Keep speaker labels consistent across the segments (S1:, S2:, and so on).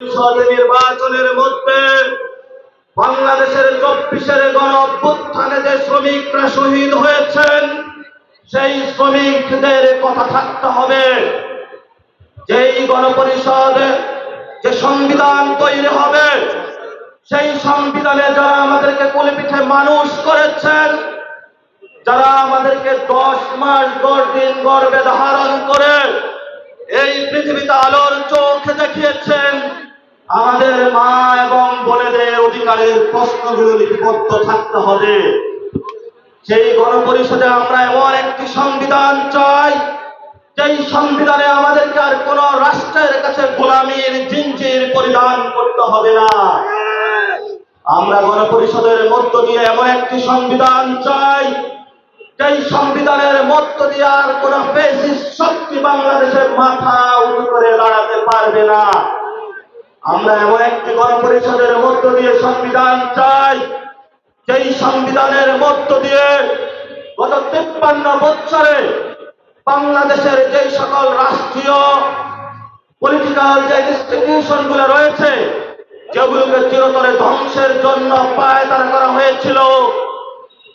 S1: নির্বাচনের মধ্যে বাংলাদেশের চব্বিশের গণ অভ্যুত্থানে যে শ্রমিকরা শহীদ হয়েছেন, সেই শ্রমিকদের কথা থাকতে হবে। যেই গণপরিষদ যে সংবিধান তৈরি হবে, সেই সংবিধানে যারা আমাদেরকে কোলে পিঠে মানুষ করেছেন, যারা আমাদেরকে দশ মাস দশ দিন গর্বে ধারণ করে এই পৃথিবীতে আলোর চোখ দেখিয়েছেন আমাদের মা এবং বোনেদের অধিকারের প্রশ্নগুলো লিপিবদ্ধ থাকতে হবে। সেই গণপরিষদে আমরা এমন একটি সংবিধান চাই, যেই সংবিধানে আমাদেরকে আর কোন রাষ্ট্রের কাছে গোলামীর জিঞ্জির পরিধান করতে হবে না। আমরা গণপরিষদের মধ্য দিয়ে এমন একটি সংবিধান চাই, যেই সংবিধানের মধ্য দিয়ে আর কোন বেসিস শক্তি বাংলাদেশের মাথা উঁচু করে দাঁড়াতে পারবে না। আমরা এমন একটি গণপরিষদের মধ্য দিয়ে সংবিধান চাই, যেই সংবিধানের মধ্য দিয়ে গত তিপ্পান্ন বছরে বাংলাদেশের যেই সকল রাষ্ট্রীয় পলিটিক্যাল যে ইনস্টিটিউশনগুলো রয়েছে, যেগুলোকে চিরতরে ধ্বংসের জন্য পায়তারা করা হয়েছিল,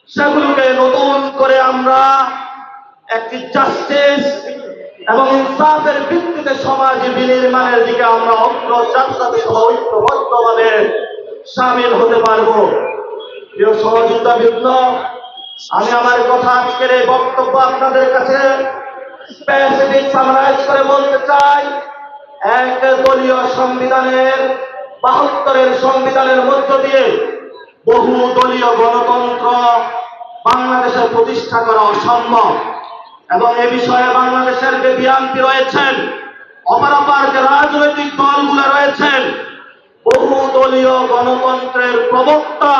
S1: সেগুলোকে নতুন করে আমরা একটি জাস্টিস এবং ইনসাফের ভিত্তিতে সমাজ বিনির্মাণের দিকে আমরা অগ্রযাত্রাতে ঐক্যবদ্ধভাবে সামিল হতে পারব। প্রিয় সহযোগিতা বিঘ্ন আমি আমার কথা আজকের এই বক্তব্য আপনাদের কাছে সামারাইজ করে বলতে চাই। এক দলীয় সংবিধানের, বাহাত্তরের সংবিধানের মধ্য দিয়ে বহু দলীয় গণতন্ত্র বাংলাদেশে প্রতিষ্ঠা করা অসম্ভব। এবং এ বিষয়ে বাংলাদেশের যে বিএনপি রয়েছেন অপরাপার যে রাজনৈতিক দলগুলো রয়েছেন, বহু দলীয় গণতন্ত্রের প্রবক্তা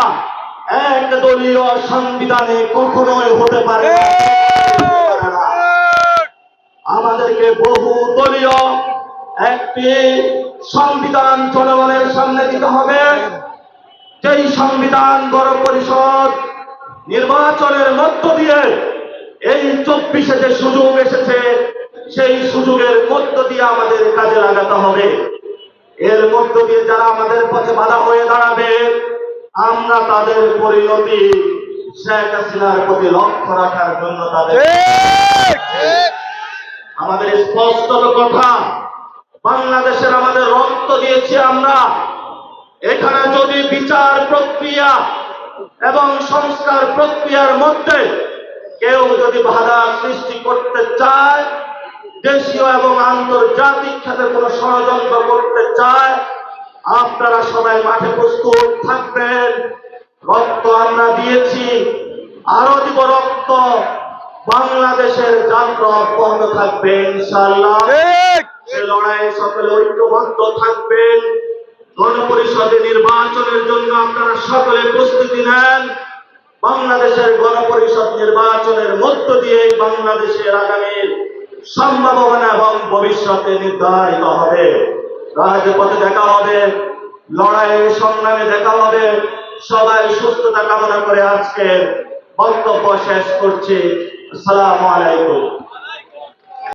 S1: এক দলীয় সংবিধানে কখনোই হতে পারে। আমাদেরকে বহু দলীয় একটি সংবিধান জনগণের সামনে দিতে হবে যেই সংবিধান গণ পরিষদ নির্বাচনের মধ্য দিয়ে এই চব্বিশে যে সুযোগ এসেছে সেই সুযোগের মধ্য দিয়ে আমাদের কাজে লাগাতে হবে। এর মধ্য দিয়ে যারা আমাদের পথে বাধা হয়ে দাঁড়াবে আমরা তাদের পরিণতি শেখ হাসিনার প্রতি লক্ষ্য রাখার জন্য তাদের আমাদের স্পষ্ট কথা বাংলাদেশের আমাদের রক্ত দিয়েছি আমরা। এখানে যদি বিচার প্রক্রিয়া এবং সংস্কার প্রক্রিয়ার মধ্যে কেউ যদি বাধা সৃষ্টি করতে চায় দেশীয় এবং আন্তর্জাতিক খাতে কোনো ষড়যন্ত্র করতে চায় আপনারা সবাই মাঠে প্রস্তুত থাকবেন। রক্ত আমরা দিয়েছি। আরও দিব রক্ত। বাংলাদেশের যাত্রা অব্যাহত থাকবে ইনশাল্লাহ সে লড়াইয়ে সকলে ঐক্যবদ্ধ থাকবেন। গণপরিষদে নির্বাচনের জন্য আপনারা সকলে প্রস্তুতি নেন। বাংলাদেশের গণপরিষদ নির্বাচনের মধ্য দিয়ে বাংলাদেশের আগামীর সম্ভাবনা এবং ভবিষ্যতে নির্ধারিত হবে। রাজপথে দেখা হবে লড়াই সংগ্রামে দেখা হবে, সবাই সুস্থতা কামনা করে আজকে বক্তব্য শেষ করছি। আসসালামু আলাইকুম।